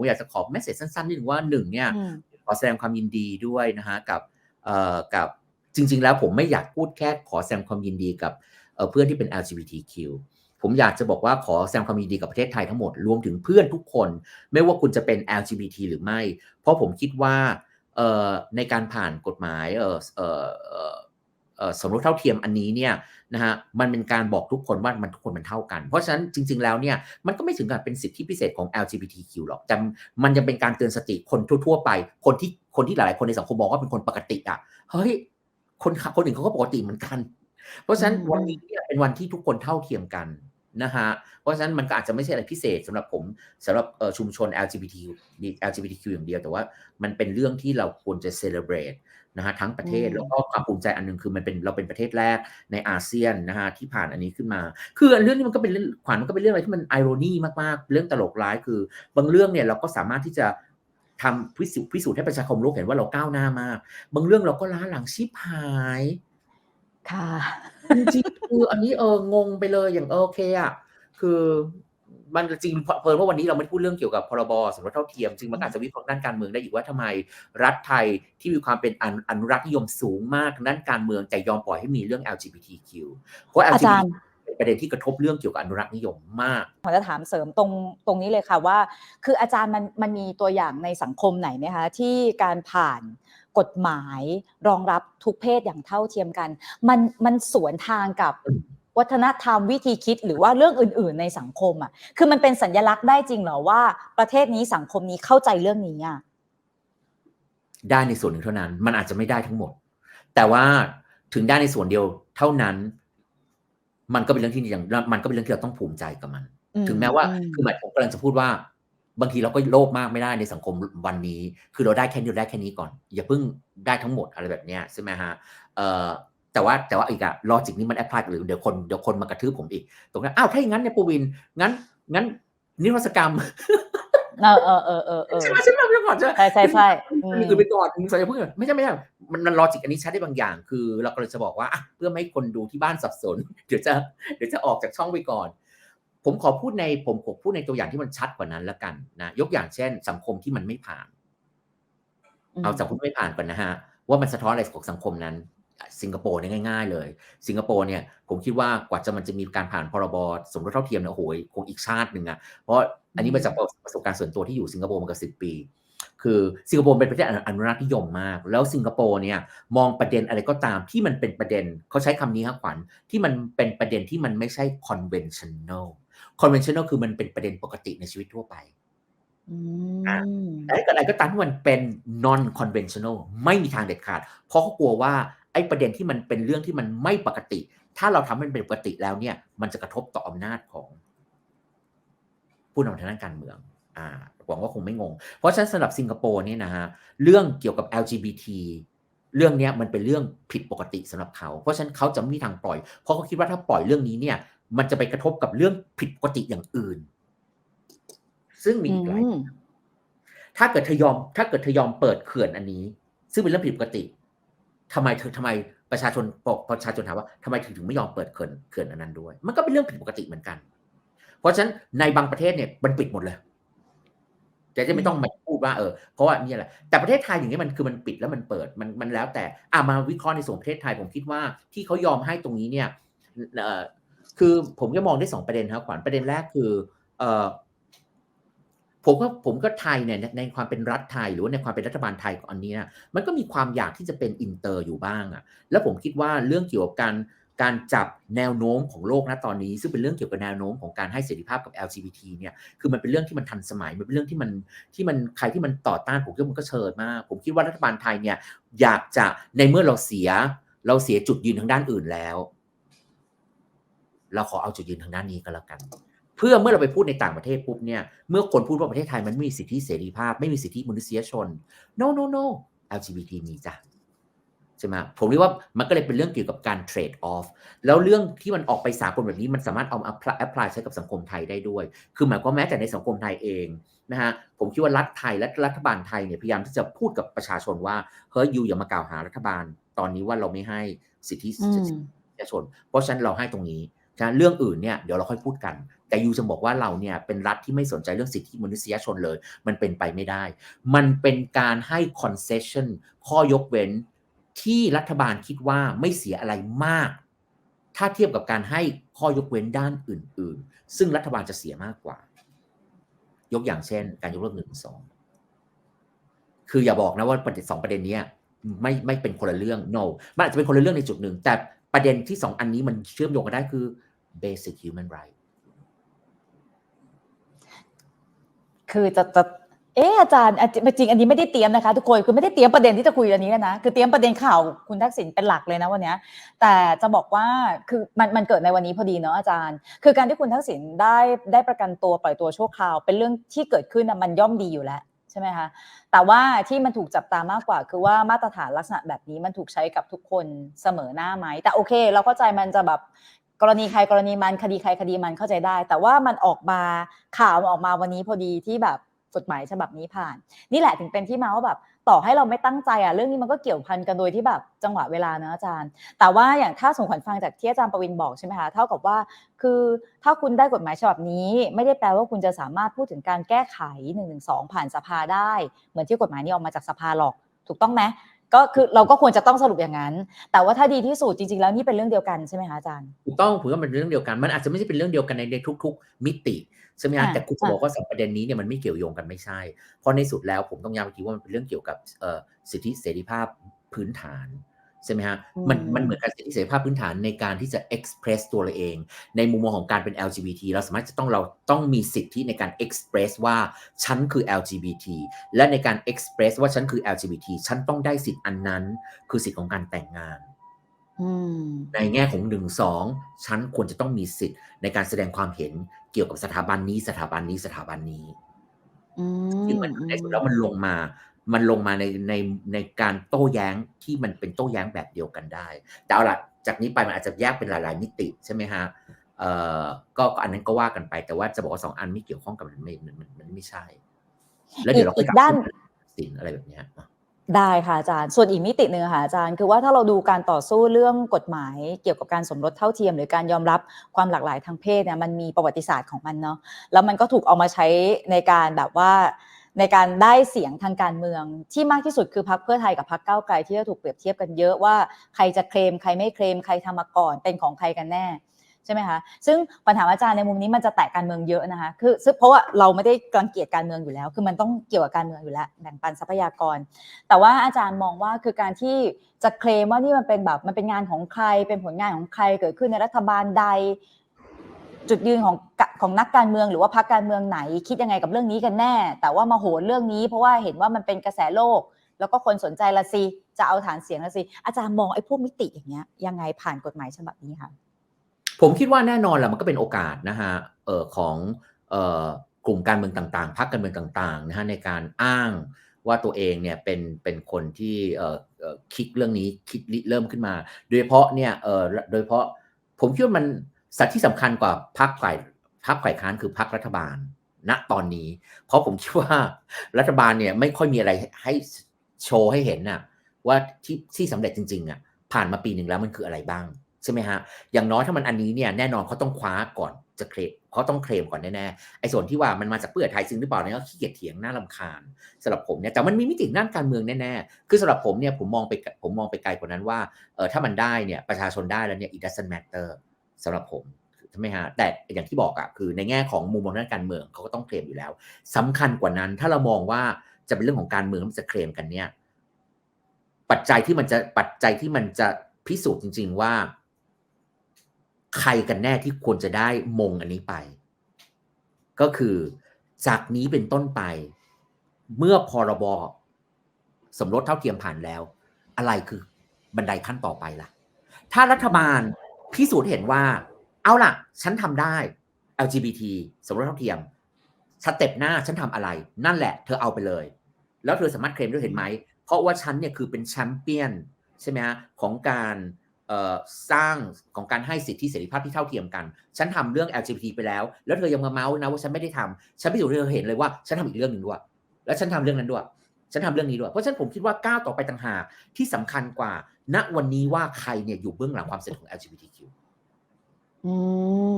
ผมอยากจะขอเมสเซจสั้นๆนิดนึงว่าหนึ่งเนี่ยอืมขอแสดงความยินดีด้วยนะฮะกับเอ่อกับจริง ๆ แล้วผมไม่อยากพูดแค่ขอแสดงความยินดีกับเอ่อเพื่อนที่เป็น LGBTQ ผมอยากจะบอกว่าขอแสดงความยินดีกับประเทศไทยทั้งหมดรวมถึงเพื่อนทุกคน ไม่ว่าคุณจะเป็น LGBT หรือไม่ เพราะผมคิดว่าเอ่อในการผ่านกฎหมายเอ่อเอ่อเอ่อเอ่อ สมรสเท่าเทียมอันนี้เนี่ยนะฮะมันเป็นการบอกทุกคนว่ามันทุกคนมันเท่ากัน เพราะฉะนั้นจริง ๆแล้วเนี่ยมันก็ไม่ถึงกับเป็นสิทธิพิเศษของ LGBTQ หรอกแต่มันจะเป็นการเตือนสติคนทั่ว ๆ ไป คนที่คนที่หลายๆคนในสังคมมองว่าเป็นคนปกติอะเฮ้ยคนคนอื่นเขาก็ปกติเหมือนกัน เพราะฉะนั้นอืมวันนี้เนี่ยเป็นวันที่ทุกคนเท่าเทียมกันนะฮะ เพราะฉะนั้นมันก็อาจจะไม่ใช่อะไรพิเศษสำหรับผมสำหรับเอ่อชุมชน LGBT LGBTQ อย่างเดียว แต่ว่ามันเป็นเรื่องที่เราควรจะ celebrate นะฮะทั้งประเทศอืมแล้วก็ความภูมิใจอันหนึงคือมันเป็นเราเป็นประเทศแรกในอาเซียนนะฮะที่ผ่านอันนี้ขึ้นมา คือเรื่องนี้มันก็เป็นเรื่องขวัญมันก็เป็นเรื่องอะไรที่มันไอโรนีมากๆ เรื่องตลกร้ายคือบางเรื่องเนี่ยเราก็สามารถที่จะทำพิสูจน์พิสูจน์ให้ประชาคมโลกเห็นว่าเราก้าวหน้ามาก บางเรื่องเราก็ล้าหลังชิบหาย ค่ะจริงๆคืออันนี้เอองงไปเลยอย่างเออโอเคอะคือ มันจริงเพลินว่าวันนี้เราไม่ได้พูดเรื่องเกี่ยวกับพรบสมรสเท่าเทียมจริงมันก็อาจจะวิเคราะห์ด้านการเมืองได้อีกว่าทำไมรัฐไทยที่มีความเป็นอนุอนุรักษ์นิยมสูงมากทางด้านการเมืองแต่ยอมปล่อยให้มีเรื่อง LGBTQ เพราะอาจาร LGBT ย์เป็นประเด็นที่กระทบเรื่องเกี่ยวกับอนุรักษ์นิยมมากผมจะถามเสริมตรงตรงนี้เลยค่ะว่า คืออาจารย์มันมันมีตัวอย่างในสังคมไหนไหมคะที่การผ่านกฎหมายรองรับทุกเพศอย่างเท่าเทียมกัน มันมันสวนทางกับ วัฒนธรรมวิธีคิดหรือว่าเรื่องอื่น ๆ ในสังคมอะ คือมันเป็นสัญลักษณ์ได้จริงเหรอว่าประเทศนี้สังคมนี้เข้าใจเรื่องนี้อะได้ในส่วนหนึ่งเท่านั้น มันอาจจะไม่ได้ทั้งหมด แต่ว่าถึงได้ในส่วนเดียวเท่านั้น มันก็เป็นเรื่องที่อย่างมันก็เป็นเรื่องที่เราต้องภูมิใจกับมันอืมถึงแม้ว่าอืมคือหมายผมกำลังจะพูดว่า บางทีเราก็โลภมากไม่ได้ในสังคมวันนี้ คือเราได้แค่นี้เราได้แค่นี้ก่อน อย่าเพิ่งได้ทั้งหมดอะไรแบบเนี้ยใช่ไหมฮะเอ่อ แต่ว่าแต่ว่าอีกอะลอจิกนี้มันแอพพลายหรือเดี๋ยวคนเดี๋ยวคนมากระทืบผมอีก ตรงนั้นอ้าวถ้าอย่างนั้นเนี่ยปูวินงั้นงั้นนิรศกรรมเออเออเออเออเออใช่ไหมใช่ไหมเดี๋ยวก่อนใช่ไหมใช่ใช่ใช่อืมมีอื่นไปก่อนมีสายพึ่งไม่ใช่ไม่ใช่มันมันลอจิกอันนี้ชัดได้บางอย่าง คือเราก็เลยจะบอกว่าอะเพื่อไม่ให้คนดูที่บ้านสับสน เดี๋ยวจะเดี๋ยวจะออกจากช่องไปก่อน ผมขอพูดในผมขอพูดในตัวอย่างที่มันชัดกว่านั้นละกันนะยกอย่างเช่น สังคมที่มันไม่ผ่าน เอาสังคมที่ไม่ผ่านก่อนนะฮะว่ามันสะท้อนอะไรของสังคมนั้น สิงคโปร์เนี่ยง่าย ๆ เลย สิงคโปร์เนี่ยผมคิดว่ากว่าจะมันจะมีการผ่านพรบสมรสเท่าเทียมเนี่ยโอ้โหคงอีกชาติหนึ่งอะเพราะอันนี้มาจากประสบการณ์ส่วนตัวที่อยู่สิงคโปร์มาเกือบสิบปี คือสิงคโปร์เป็นประเทศอนุรักษ์นิยมมาก แล้วสิงคโปร์เนี่ยมองประเด็นอะไรก็ตามที่มันเป็นประเด็นเขาใช้คำนี้ครับขวัญที่มันเป็นประเด็นที่มันไม่ใช่ conventional conventional คือมันเป็นประเด็นปกติในชีวิตทั่วไปอือะมแต่ถ้าเกิดอะไรก็ตามที่มันเป็น non conventional ไม่มีทางเด็ดขาด เพราะเขากลัวว่า ไอ้ประเด็นที่มันเป็นเรื่องที่มันไม่ปกติ ถ้าเราทำให้มันเป็นปกติแล้วเนี่ย มันจะกระทบต่ออำนาจของ ผู้นำทางด้านการเมืองอ่าหวังว่าคงไม่งง เพราะฉะนั้นสำหรับสิงคโปร์เนี่ยนะฮะเรื่องเกี่ยวกับ LGBT เรื่องเนี้ยมันเป็นเรื่องผิดปกติสำหรับเขา เพราะฉะนั้นเขาจะไม่มีทางปล่อย เพราะเขาคิดว่าถ้าปล่อยเรื่องนี้เนี่ย มันจะไปกระทบกับเรื่องผิดปกติอย่างอื่น ซึ่งมีอือีกหลายมถ้าเกิดเธอยอม ถ้าเกิดเธอยอมเปิดเขื่อนอันนี้ ซึ่งเป็นเรื่องผิดปกติ ทำไมเธอทำไมประชาชนบอกประชาชนถามว่าทำไมถึงถึงไม่ยอมเปิดเขื่อนเขื่อนอันนั้นด้วย มันก็เป็นเรื่องผิดปกติเหมือนกัน เพราะฉะนั้นในบางประเทศเนี่ยมันปิดหมดเลยจะจะไม่ต้องมาพูดว่าเออเพราะว่านี่แหละแต่ประเทศไทยอย่างนี้มันคือมันปิดแล้วมันเปิดมันมันแล้วแต่อ่ามาวิเคราะห์ในส่วนประเทศไทยผมคิดว่าที่เขายอมให้ตรงนี้เนี่ยเอ่อคือผมก็มองได้สองประเด็นครับขวัญประเด็นแรกคือเอ่อ ผมก็ผมก็ไทยเนี่ยในในความเป็นรัฐไทยหรือว่าในความเป็นรัฐบาลไทยอันนี้นะมันก็มีความอยากที่จะเป็นอินเตอร์อยู่บ้างอะแล้วผมคิดว่าเรื่องเกี่ยวกับการการจับแนวโน้มของโลกนะตอนนี้ ซึ่งเป็นเรื่องเกี่ยวกับแนวโน้มของการให้เสรีภาพกับ LGBT เนี่ยคือมันเป็นเรื่องที่มันทันสมัยมันเป็นเรื่องที่มันที่มันใครที่มันต่อต้านผมคิดว่ามันก็เชิญมาก ผมคิดว่ารัฐบาลไทยเนี่ยอยากจะในเมื่อเราเสีย เราเสียจุดยืนทางด้านอื่นแล้ว เราขอเอาจุดยืนทางด้านนี้ก็แล้วกัน เพื่อเมื่อเราไปพูดในต่างประเทศปุ๊บเนี่ยเมื่อคนพูดว่าประเทศไทยมันไม่มีสิทธิเสรีภาพ ไม่มีสิทธิมนุษยชน no no no LGBT มีจ้ะใช่ไหมผมเรียกว่ามันก็เลยเป็นเรื่องเกี่ยวกับการเทรดออฟแล้วเรื่องที่มันออกไปสากลแบบนี้มันสามารถเอามาแอพพลายใช้กับสังคมไทยได้ด้วย คือหมายความแม้แต่ในสังคมไทยเองนะฮะผมคิดว่ารัฐไทยและรัฐบาลไทยเนี่ยพยายามที่จะพูดกับประชาชนว่าเฮ้ยยูอย่ามากล่าวหารัฐบาล ตอนนี้ว่าเราไม่ให้สิทธิมประชาชน เพราะฉะนั้นเราให้ตรงนี้ฉะเรื่องอื่นเนี่ยเดี๋ยวเราค่อยพูดกัน แต่ยูจะบอกว่าเราเนี่ยเป็นรัฐที่ไม่สนใจเรื่องสิทธิมนุษยชนเลย มันเป็นไปไม่ได้ มันเป็นการให้ concession ข้อยกเว้นที่รัฐบาลคิดว่าไม่เสียอะไรมาก ถ้าเทียบกับการให้ข้อยกเว้นด้านอื่น ๆ ซึ่งรัฐบาลจะเสียมากกว่า ยกอย่างเช่น การยกเลิกหนึ่งสองคืออย่าบอกนะว่าประเด็นสองประเด็นนี้ไม่ไม่เป็นคนละเรื่อง no มันอาจจะเป็นคนละเรื่องในจุดหนึ่ง แต่ประเด็นที่สองอันนี้มันเชื่อมโยงกันได้คือ basic human right คือจะจะเอออาจารย์จริงอันนี้ไม่ได้เตรียมนะคะ ทุกคนคือไม่ได้เตรียมประเด็นที่จะคุยอันนี้นะคือเตรียมประเด็นข่าวคุณทักษิณเป็นหลักเลยนะวันนี้แต่จะบอกว่าคือมันมันเกิดในวันนี้พอดีเนาะอาจารย์ คือการที่คุณทักษิณได้ได้ประกันตัวปล่อยตัวชั่วคราว เป็นเรื่องที่เกิดขึ้นนะมันย่อมดีอยู่แล้วใช่ไหมคะแต่ว่าที่มันถูกจับตามากกว่า คือว่ามาตรฐานลักษณะแบบนี้มันถูกใช้กับทุกคนเสมอหน้าไหมแต่โอเค เราเข้าใจมันจะแบบ กรณีใครกรณีมันคดีใครคดีมันเข้าใจได้ แต่ว่ามันออกมาข่าวมันออกมาวันนี้พอดีที่แบบกฎหมายฉบับนี้ผ่าน นี่แหละถึงเป็นที่มาว่าแบบต่อให้เราไม่ตั้งใจอะเรื่องนี้มันก็เกี่ยวพันกันโดยที่แบบจังหวะเวลานะอาจารย์ แต่ว่าอย่างถ้าสมขวัญฟังจากที่อาจารย์ประวินบอกใช่ไหมคะเท่ากับว่า คือถ้าคุณได้กฎหมายฉบับนี้ ไม่ได้แปลว่าคุณจะสามารถพูดถึงการแก้ไข1นึผ่านสภาได้ เหมือนที่กฎหมายนี้ออกมาจากสภาหรอก ถูกต้องไหม ก็คือเราก็ควรจะต้องสรุปอย่างนั้น แต่ว่าถ้าดีที่สุดจริงๆ แล้วนี่เป็นเรื่องเดียวกันใช่ไหมคะอาจารย์ถูกต้องผมว่ามันเป็นเรื่องเดียวกัน มันอาจจะไม่ใช่เป็นเรื่องเดียวกันในในทุก ๆ มิติใช่ไหมฮะอ่าแต่คุณจะบอกว่าสองประเด็นนี้เนี่ยมันไม่เกี่ยวโยงกันไม่ใช่ เพราะในสุดแล้วผมต้องย้ำอีกทีว่ามันเป็นเรื่องเกี่ยวกับเอ่อสิทธิเสรีภาพพื้นฐาน ใช่ไหมฮะมันอืมมันเหมือนกับสิทธิเสรีภาพพื้นฐานในการที่จะ express ตัวเราเอง ในมุมมองของการเป็น LGBT เราสามารถจะต้องเราต้องมีสิทธิในการ express ว่าฉันคือ LGBT และในการ express ว่าฉันคือ LGBT ฉันต้องได้สิทธิอันนั้น คือสิทธิของการแต่งงานอืมในแง่ของหนึ่งสองฉันควรจะต้องมีสิทธิ์ในการแสดงความเห็นเกี่ยวกับสถาบันนี้สถาบันนี้สถาบันนี้อืมซึ่งมันในสุดแล้วมันลงมา มันลงมาในในในการโต้แย้งที่มันเป็นโต้แย้งแบบเดียวกันได้ แต่เอาละจากนี้ไปมันอาจจะแยกเป็นหลาย ๆ มิติใช่ไหมฮะเอ่อก็ก็อันนั้นก็ว่ากันไป แต่ว่าจะบอกว่าสองอันไม่เกี่ยวข้องกันมันไม่มันมันมันไม่ใช่ แล้วเดี๋ยวเราก็อีกกลับด้านมาสินอะไรแบบเนี้ยได้ค่ะอาจารย์ ส่วนอีกมิติหนึ่งค่ะอาจารย์ คือว่าถ้าเราดูการต่อสู้เรื่องกฎหมายเกี่ยวกับการสมรสเท่าเทียม หรือการยอมรับความหลากหลายทางเพศเนี่ยมันมีประวัติศาสตร์ของมันเนาะแล้วมันก็ถูกเอามาใช้ในการแบบว่า ในการได้เสียงทางการเมืองที่มากที่สุดคือพรรคเพื่อไทยกับพรรคก้าวไกลที่จะถูกเปรียบเทียบกันเยอะว่าใครจะเคลมใครไม่เคลมใครทำมาก่อนเป็นของใครกันแน่ใช่ไหมคะ ซึ่งปัญหาอาจารย์ในมุมนี้มันจะแตะการเมืองเยอะนะคะ คือซึ่งเพราะว่าเราไม่ได้รังเกียจการเมืองอยู่แล้ว คือมันต้องเกี่ยวกับการเมืองอยู่แล้ว แบ่งปันทรัพยากร แต่ว่าอาจารย์มองว่าคือการที่จะเคลมว่านี่มันเป็นแบบมันเป็นงานของใคร เป็นผลงานของใครเกิดขึ้นในรัฐบาลใด จุดยืนของของนักการเมืองหรือว่าพรรคการเมืองไหน คิดยังไงกับเรื่องนี้กันแน่ แต่ว่ามาโหนเรื่องนี้ เพราะว่าเห็นว่ามันเป็นกระแสโลก แล้วก็คนสนใจละสิจะเอาฐานเสียงละสิอาจารย์มองไอ้พวกมิติอย่างเงี้ยยังไงผ่านกฎหมายฉบับนี้คะผมคิดว่าแน่นอนแหละมันก็เป็นโอกาสนะฮะเออของเออกลุ่มการเมืองต่างๆพรรคการเมืองต่างๆนะฮะในการอ้างว่าตัวเองเนี่ยเป็นเป็นคนที่เออคิดเรื่องนี้คิดเริ่มขึ้นมา โดยเฉพาะเนี่ยเออโดยเฉพาะผมคิดว่ามัน สัตว์ที่สำคัญกว่าพรรคฝ่ายพรรคฝ่ายค้านคือพรรครัฐบาล ณตอนนี้ เพราะผมคิดว่ารัฐบาลเนี่ยไม่ค่อยมีอะไรให้โชว์ให้เห็นน่ะว่าที่ที่สำเร็จจริงๆอะผ่านมาปีหนึ่งแล้วมันคืออะไรบ้างใช่ไหมฮะอย่างน้อยถ้ามันอันนี้เนี่ยแน่นอนเขาต้องคว้าก่อนจะเคลมเขาต้องเคลมก่อนแน่ๆไอ้ส่วนที่ว่ามันมาจากเพื่อไทยจริงหรือเปล่าเนี่ยก็ขี้เกียจเถียงน่าลำคาญสำหรับผมเนี่ยแต่มันมีมิติด้านการเมืองแน่ๆคือสำหรับผมเนี่ยผมมองไปผมมองไปไกลกว่านั้นว่าเออถ้ามันได้เนี่ยประชาชนได้แล้วเนี่ย it doesn't matter สำหรับผมใช่ไหมฮะแต่อย่างที่บอกอะคือในแง่ของมุมมองด้านการเมืองเขาก็ต้องเคลมอยู่แล้วสำคัญกว่านั้นถ้าเรามองว่าจะเป็นเรื่องของการเมืองมันจะเคลมกันเนี่ย ปัจจัยที่มันจะปัจจัยที่มันจะพิสูจน์จริง ๆว่า ใครกันแน่ที่ควรจะได้มงอันนี้ไป ก็คือจากนี้เป็นต้นไป เมื่อพรบสมรสเท่าเทียมผ่านแล้ว อะไรคือบันไดขั้นต่อไปล่ะ ถ้ารัฐบาล พิสูจน์เห็นว่า เอาล่ะ ฉันทำได้ LGBT สมรสเท่าเทียมสเต็ปหน้าฉันทำอะไร นั่นแหละ เธอเอาไปเลย แล้วเธอสามารถเคลมด้วยเห็นไหม เพราะว่าฉันเนี่ยคือเป็นแชมเปี้ยนใช่ไหมฮะของการสร้างของการให้สิทธิเสรีภาพที่เท่าเทียมกัน ฉันทำเรื่อง LGBT ไปแล้ว แล้วเธอยังมาเมาส์นะว่าฉันไม่ได้ทำฉันพิสูจน์เธอเห็นเลยว่าฉันทำอีกเรื่องหนึ่งด้วย แล้วฉันทำเรื่องนั้นด้วย ฉันทำเรื่องนี้ด้วย เพราะฉะนั้นผมคิดว่าก้าวต่อไปต่างหากที่สำคัญกว่า ณวันนี้ว่าใครเนี่ยอยู่เบื้องหลังความเสร็จของ LGBTQ อืม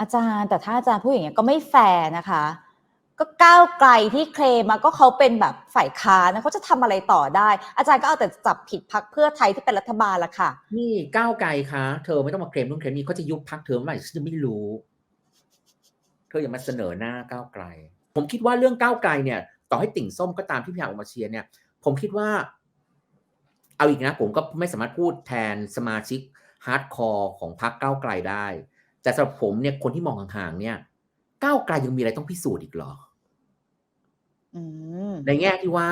อาจารย์แต่ถ้าอาจารย์พูดอย่างเงี้ยก็ไม่แฟร์นะคะ ก็ก้าวไกลที่เคลมมาก็เขาเป็นแบบฝ่ายค้านนะเขาจะทำอะไรต่อได้ อาจารย์ก็เอาแต่จับผิดพักเพื่อไทยที่เป็นรัฐบาลละค่ะ นี่ก้าวไกลคะเธอไม่ต้องมาเคลมนู่นเคลมนี่เขาจะยุบพักเธอเมื่อไหร่ฉันจะไม่รู้ เธออย่ามาเสนอหน้าก้าวไกล ผมคิดว่าเรื่องก้าวไกลเนี่ย ต่อให้ติ่งส้มก็ตามที่พี่อยากออกมาเชียร์เนี่ย ผมคิดว่า เอาอีกนะผมก็ไม่สามารถพูดแทนสมาชิกฮาร์ดคอร์ของพรรคก้าวไกลได้ แต่สำหรับผมเนี่ยคนที่มองห่างๆเนี่ยก้าวไกลยังมีอะไรต้องพิสูจน์อีกเหรออืมในแง่ที่ว่า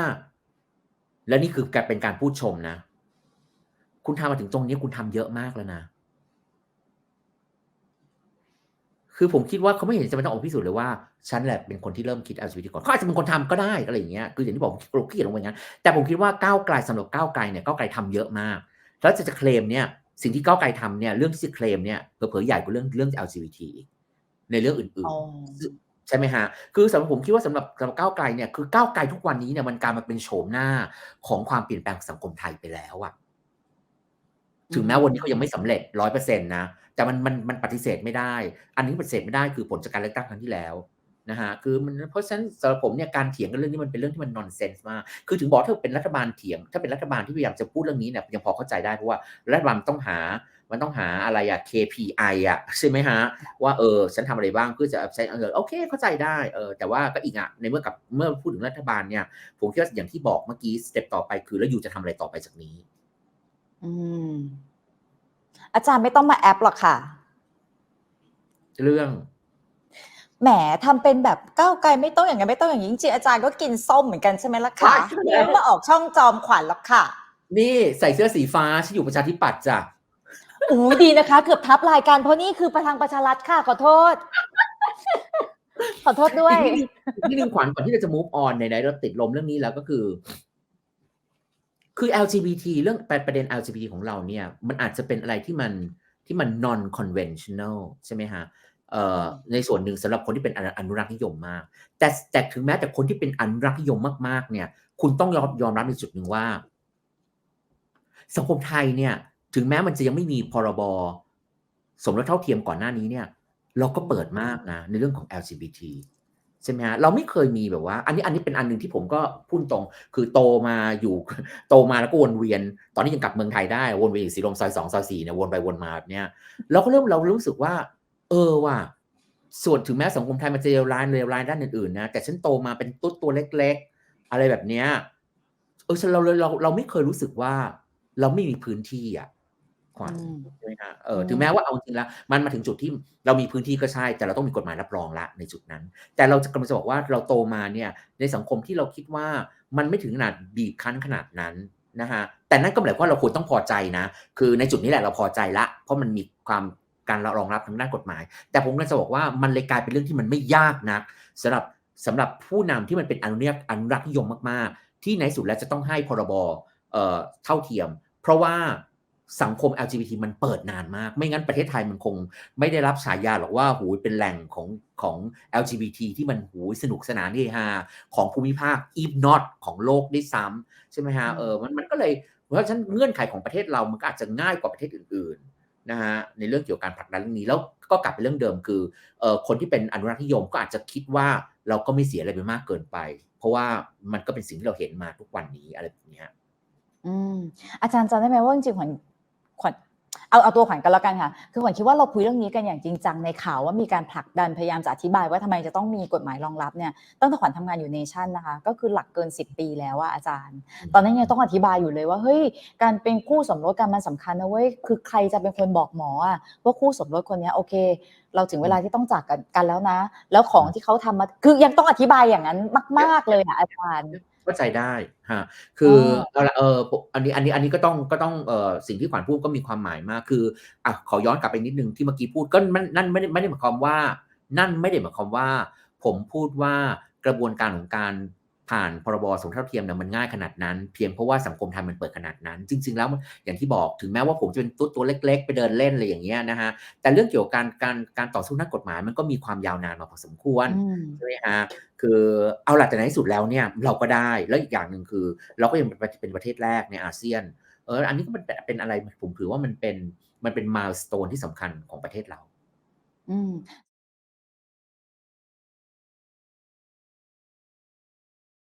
และนี่คือการเป็นการพูดชมนะ คุณทำมาถึงตรงนี้คุณทำเยอะมากแล้วนะ คือผมคิดว่าเขาไม่เห็นจะเป็นต้องออกพิสูจน์เลยว่าฉันแหละเป็นคนที่เริ่มคิด LGBT ก่อนเขาอาจจะเป็นคนทำก็ได้อะไรอย่างเงี้ยคืออย่างที่บอกเราขี้เกียจลงไปงั้นแต่ผมคิดว่าก้าวไกลสำหรับก้าวไกลเนี่ยก้าวไกลทำเยอะมาก แล้วจะจะเคลมเนี่ยสิ่งที่ก้าวไกลทำเนี่ยเรื่องที่จะเคลมเนี่ยเผลอๆใหญ่กว่าเรื่องเรื่อง LGBT อีกในเรื่องอื่นอ๋อๆใช่ไหมฮะคือสำหรับผมคิดว่าสำหรับสำหรับก้าวไกลเนี่ยคือก้าวไกลทุกวันนี้เนี่ยมันกลายมาเป็นโฉมหน้าของความเปลี่ยนแปลงของสังคมไทยไปแล้วอะถึงแม้วันนี้เขายังไม่สำเร็จร้อยเปอร์เซ็นต์นะ แต่มันมันมันปฏิเสธไม่ได้ อันนี้ปฏิเสธไม่ได้คือผลจากการเลือกตั้งครั้งที่แล้วนะฮะคือมันเพราะฉะนั้นสำหรับผมเนี่ยการเถียงกันเรื่องนี้มันเป็นเรื่องที่มันนอนเซนส์มาก คือถึงบอกถ้าเป็นรัฐบาลเถียง ถ้าเป็นรัฐบาลที่พยายามจะพูดเรื่องนี้เนี่ยยังพอเข้าใจได้เพราะว่ารัฐบาลต้องหามันต้องหาอะไรอะ KPI อะใช่ไหมฮะ ว่าเออฉันทำอะไรบ้างเพื่อจะใช้เออโอเคเข้าใจได้เออแต่ว่าก็อีกอะในเมื่อกับเมื่อพูดถึงรัฐบาลเนี่ย ผมคิดว่าอย่างที่บอกเมื่อกี้สเต็ปต่อไปคือแล้วอยู่จะทำอะไรต่อไปจากนี้ อืม อาจารย์ไม่ต้องมาแอปหรอกค่ะ เรื่อง แหมทำเป็นแบบก้าวไกลไม่ต้องอย่างนั้นไม่ต้องอย่างนี้จริงๆอาจารย์ก็กินส้มเหมือนกันใช่ไหมล่ะคะใช่ ไม่ต้องมาออกช่องจอมขวัญหรอกค่ะนี่ใส่เสื้อสีฟ้าฉันอยู่ประชาธิปัตย์จ้ะอู้ดีนะคะ เกือบทับรายการเพราะนี่คือประธานประชารัฐค่ะขอโทษ ขอโทษด้วย อีกนิดนึงขวัญก่อนที่เราจะ move on ในในเราติดลมเรื่องนี้แล้วก็คือ คือ LGBT เรื่องประเด็น LGBT ของเราเนี่ยมันอาจจะเป็นอะไรที่มันที่มัน non conventional ใช่ไหมฮะในส่วนหนึ่งสำหรับคนที่เป็นออนุรักษ์นิยมมาก แต่แต่ถึงแม้แต่คนที่เป็นอนุรักษ์นิยมมากๆ เนี่ย คุณต้องยอมยอมรับในจุดหนึ่งว่า สังคมไทยเนี่ย ถึงแม้มันจะยังไม่มีพรบสมรสเท่าเทียมก่อนหน้านี้เนี่ย เราก็เปิดมากนะในเรื่องของ LGBT ใช่ไหมฮะเราไม่เคยมีแบบว่า อันนี้อันนี้เป็นอันหนึ่งที่ผมก็พูดตรง คือโตมาอยู่โตมาแล้วก็วนเวียน ตอนนี้ยังกลับเมืองไทยได้วนเวียนอยู่สีลมซอยสองซอยสี่เนี่ยวนไปวนมาแบบเนี้ยเราก็เริ่มเรารู้สึกว่า เออว่ะส่วนถึงแม้สังคมไทยมันจะเลวร้ายเลวร้ายด้านอื่นๆนะแต่ฉันโตมาเป็นตุ๊ดตัวเล็ก ๆ อะไรแบบเนี้ยเออฉันเราเราเราไม่เคยรู้สึกว่า เราไม่มีพื้นที่อะ ขวัญอืมใช่ไหมฮะเอออมถึงแม้ว่าเอาจริงๆแล้วมันมาถึงจุดที่เรามีพื้นที่ก็ใช่ แต่เราต้องมีกฎหมายรับรองละในจุดนั้น แต่เราจะกำลังจะบอกว่าเราโตมาเนี่ยในสังคมที่เราคิดว่ามันไม่ถึงขนาดบีบคั้นขนาดนั้นนะฮะแต่นั่นก็หมายความว่าเราควรต้องพอใจนะ คือในจุดนี้แหละเราพอใจละ เพราะมันมีความการรองรับทางด้านกฎหมาย แต่ผมก็จะบอกว่ามันเลยกลายเป็นเรื่องที่มันไม่ยากนักสำหรับสำหรับผู้นำที่มันเป็นอนุรักษ์อนุรักษ์นิยมมากๆ ที่ในสุดแล้วจะต้องให้พรบเอ่อเท่าเทียม เพราะว่า สังคม LGBT มันเปิดนานมาก ไม่งั้นประเทศไทยมันคงไม่ได้รับฉายาหรอกว่าหูยเป็นแหล่งของของ LGBT ที่มันหูยสนุกสนานเฮฮาของภูมิภาค if not ของโลกได้วยซ้ำใช่ไหมฮะเออมันมันก็เลยเพราะฉะนั้นเงื่อนไขของประเทศเรามันก็อาจจะง่ายกว่าประเทศอื่นๆนะฮะในเรื่องเกี่ยวกับการผลักดันเรื่องนี้แล้วก็กลับไปเรื่องเดิมคือเอ่อคนที่เป็นอนุรักษ์นิยมก็อาจจะคิดว่าเราก็ไม่เสียอะไรไปมากเกินไป เพราะว่ามันก็เป็นสิ่งที่เราเห็นมาทุกวันนี้อะไรแบบเนี้ยอืมอาจารย์จำได้ไหมว่าจริงๆขวัญ ขวัญเอาเอาตัวขวัญกันแล้วกันค่ะ คือขวัญคิดว่าเราคุยเรื่องนี้กันอย่างจริงจังในข่าวว่ามีการผลักดันพยายามจะอธิบายว่าทำไมจะต้องมีกฎหมายรองรับเนี่ยตั้งแต่ขวัญทำงานอยู่เนชั่นนะคะ ก็คือหลักเกิน 10 ปีแล้วอะอาจารย์ ตอนนั้นยังต้องอธิบายอยู่เลยว่าเฮ้ยการเป็นคู่สมรสกันมันสำคัญนะเว้ยคือใครจะเป็นคนบอกหมออะว่าคู่สมรสคนนี้โอเค เราถึงเวลาที่ต้องจากกันกันแล้วนะ แล้วของที่เขาทำมาคือยังต้องอธิบายอย่างนั้นมาก ๆเลยอะอาจารย์ เข้าใจได้ฮะคืออเอาละเออผมอันนี้อันนี้อันนี้ก็ต้องก็ต้องเอ่อสิ่งที่ขวัญพูดก็มีความหมายมากคืออะขอย้อนกลับไปนิดนึงที่เมื่อกี้พูดก็มันนั่นไม่ได้ไม่ได้หมายความว่า นั่นไม่ได้หมายความว่า ผมพูดว่ากระบวนการของการ ผ่านพรบสมรสเท่าเทียมเนี่ยมันง่ายขนาดนั้น เพียงเพราะว่าสังคมไทยมันเปิดขนาดนั้น จริง ๆ แล้วมันอย่างที่บอกถึงแม้ว่าผมจะเป็นตุ๊ดตัวเล็ก ๆ ไปเดินเล่นอะไรอย่างเงี้ยนะฮะแต่เรื่องเกี่ยวกับการการการต่อสู้ทางกฎหมายมันก็มีความยาวนานมาพอสมควรอืมใช่ไหมฮะคือเอาล่ะแต่ในที่สุดแล้วเนี่ยเราก็ได้แล้วอีกอย่างหนึ่งคือ เราก็ยังเป็นเป็นประเทศแรกในอาเซียนเอออันนี้ก็เป็นเป็นอะไรผมถือว่ามันเป็นมันเป็นม l ส t ตนที่สำคัญของประเทศเรา อืม